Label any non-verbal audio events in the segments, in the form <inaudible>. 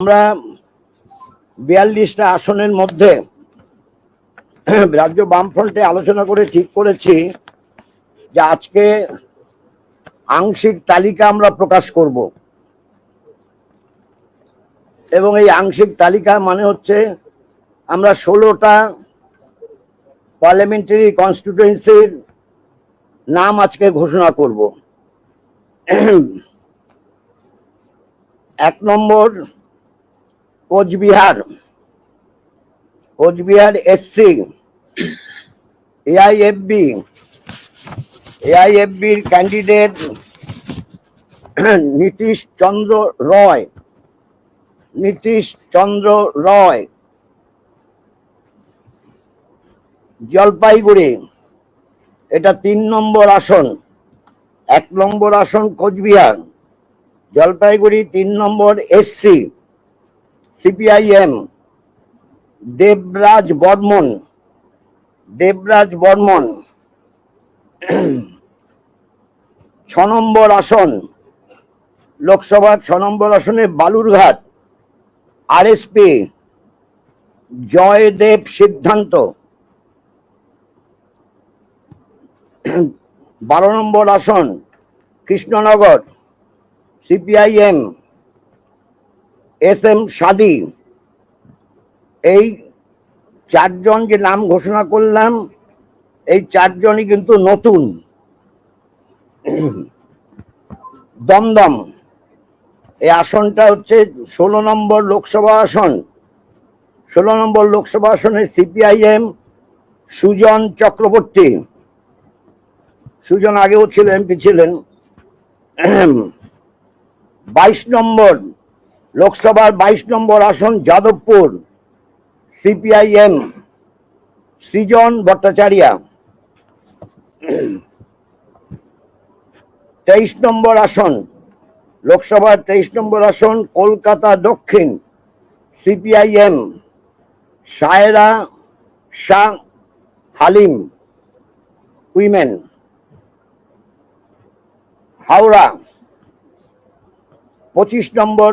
আমরা বিয়াল্লিশটা আসনের মধ্যে রাজ্য বামফ্রন্টে আলোচনা করে ঠিক করেছি যে আজকে আংশিক তালিকা আমরা প্রকাশ করব। এবং এই আংশিক তালিকা মানে হচ্ছে আমরা ষোলোটা পার্লামেন্টারি কনস্টিটুয়েন্সির নাম আজকে ঘোষণা করব। এক নম্বর কোচবিহার কোচবিহার এসসি, এআইএফবি, এআইএফবির ক্যান্ডিডেট নীতিশ চন্দ্র রয়, নীতিশ চন্দ্র রয়, জলপাইগুড়ি, এটা তিন নম্বর আসন, এক নম্বর আসন কোচবিহার, জলপাইগুড়ি তিন নম্বর এসসি। সিপিআইএম দেবরাজ বর্মন দেবরাজ বর্মন ছ নম্বর আসন, লোকসভার ছ নম্বর আসনে বালুরঘাট আর আরএসপি জয়দেব সিদ্ধান্ত। <clears throat> বারো নম্বর আসন, Krishnanagar CPIM S M Sadi, এই চারজন যে নাম ঘোষণা করলাম, এই চারজনই কিন্তু নতুন। দমদম, এই আসনটা হচ্ছে ষোলো নম্বর লোকসভা আসন। ষোলো নম্বর লোকসভা আসনে সিপিআইএম সুজন চক্রবর্তী। সুজন আগেও ছিল, এমপি ছিলেন। বাইশ নম্বর লোকসভার বাইশ নম্বর আসন যাদবপুর, সিপিআইএম, সৃজন ভট্টাচার্যা। তেইশ নম্বর আসন, লোকসভার তেইশ নম্বর আসন, কলকাতা দক্ষিণ, সিপিআইএম, সায়রা শাহ হালিম, উইমেন। হাওড়া, পঁচিশ নম্বর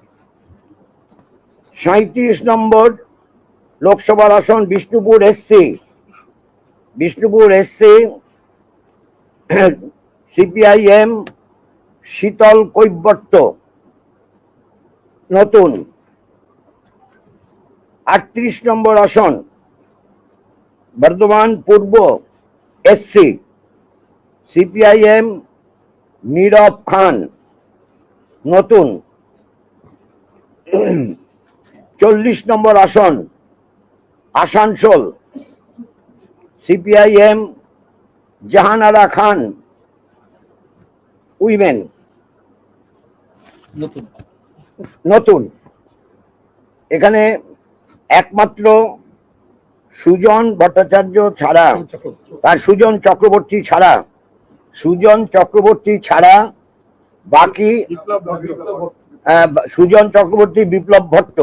সাঁত্রিশ নম্বর লোকসভার আসন Bishnupur SC Bishnupur SC CPIM <clears throat> Sheetal Kaibarta. নতুন। আটত্রিশ নম্বর আসন বর্ধমান পূর্ব এসসি সিপিআইএম নীরব খান। নতুন। <clears throat> চল্লিশ নম্বর আসন Asansol. CPIM Jahanara Khan women. নতুন। নতুন। এখানে একমাত্র সুজন ভট্টাচার্য ছাড়া আর সুজন চক্রবর্তী ছাড়া সুজন চক্রবর্তী ছাড়া বাকি সুজন চক্রবর্তী বিপ্লব ভট্ট।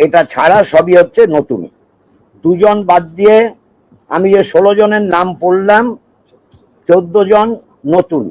এটা ছাড়া সবই হচ্ছে নতুন দুজন বাদ দিয়ে আমি যে ষোলো জনের নাম পড়লাম, চোদ্দ জন নতুন।